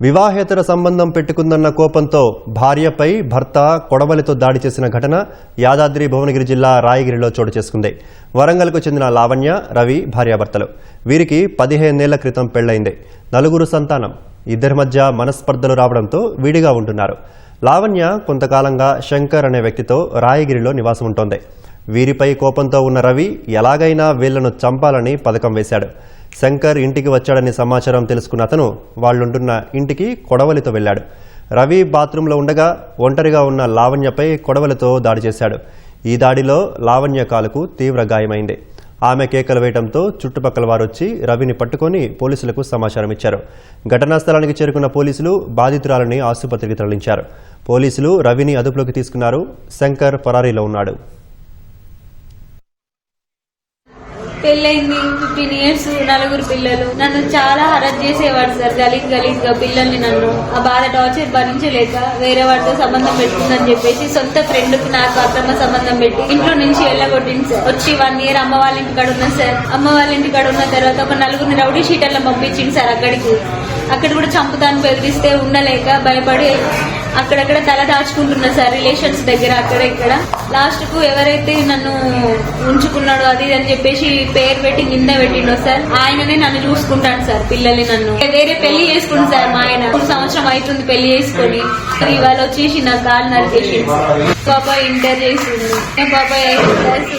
వివాహేతర సంబంధం పెట్టుకుందన్న కోపంతో భార్యపై భర్త కొడవలితో దాడి చేసిన ఘటన యాదాద్రి భువనగిరి జిల్లా రాయగిరిలో చోటు చేసుకుంది. వరంగల్కు చెందిన లావణ్య రవి భార్యాభర్తలు. వీరికి పదిహేనేళ్ళ క్రితం పెళ్ళైంది నలుగురు సంతానం. ఇద్దరి మధ్య మనస్పర్ధలు రావడంతో విడిగా ఉంటున్నారు. లావణ్య కొంతకాలంగా శంకర్ అనే వ్యక్తితో రాయగిరిలో నివాసం ఉంటోంది. వీరిపై కోపంతో ఉన్న రవి ఎలాగైనా వీళ్ళను చంపాలని పథకం వేశాడు. శంకర్ ఇంటికి వచ్చాడని సమాచారం తెలుసుకున్న అతను వాళ్ళుంటున్న ఇంటికి కొడవలితో వెళ్ళాడు. రవి బాత్రూంలో ఉండగా ఒంటరిగా ఉన్న లావణ్యపై కొడవలితో దాడి చేశాడు. ఈ దాడిలో లావణ్య కాలుకు తీవ్ర గాయమైంది. ఆమె కేకలు వేయడంతో చుట్టుపక్కల వారు వచ్చి రవిని పట్టుకొని పోలీసులకు సమాచారం ఇచ్చారు. ఘటనా స్థలానికి చేరుకున్న పోలీసులు బాధితురాలని ఆసుపత్రికి తరలించారు. పోలీసులు రవిని అదుపులోకి తీసుకున్నారు. శంకర్ పరారీలో ఉన్నాడు. పెళ్ళైంది. ఫిఫ్టీన్ ఇయర్స్ నలుగురు పిల్లలు. నన్ను చాలా హరత్ చేసేవాడు సార్. గలీజ్ గలీజ్గా పిల్లల్ని నన్ను ఆ బాధ టార్చర్ భరించలేక వేరే వాడితో సంబంధం పెట్టుకుందని చెప్పేసి సొంత ఫ్రెండ్కి నాకు అక్రమ సంబంధం పెట్టి ఇంట్లో నుంచి వెళ్ళగొట్టింది సార్. వచ్చి వన్ ఇయర్ అమ్మ వాళ్ళ ఇంటి కాడ ఉన్నా సార్. అమ్మ వాళ్ళ ఇంటి కాడ ఉన్న తర్వాత ఒక నలుగురిని రౌడీ షీటర్లో పంపించింది సార్ అక్కడికి. అక్కడ కూడా చంపుతాను బెదిరిస్తే ఉండలేక భయపడి అక్కడక్కడ తల దాచుకుంటున్నా సార్ రిలేషన్స్ దగ్గర అక్కడ ఇక్కడ. లాస్ట్కు ఎవరైతే నన్ను ఉంచుకున్నాడో అది ఇది అని చెప్పేసి పేరు పెట్టి నింద పెట్టిండో సార్ ఆయననే నన్ను చూసుకుంటాను సార్ పిల్లల్ని నన్ను. వేరే పెళ్ళి చేసుకుంది సార్ మా ఆయన. ఒక సంవత్సరం అవుతుంది పెళ్ళి చేసుకొని. ఇవాళ వచ్చేసి నా కాలు నరికేసి బాబాయ్ ఇంటర్ చేసింది బాబాయ్ క్లాస్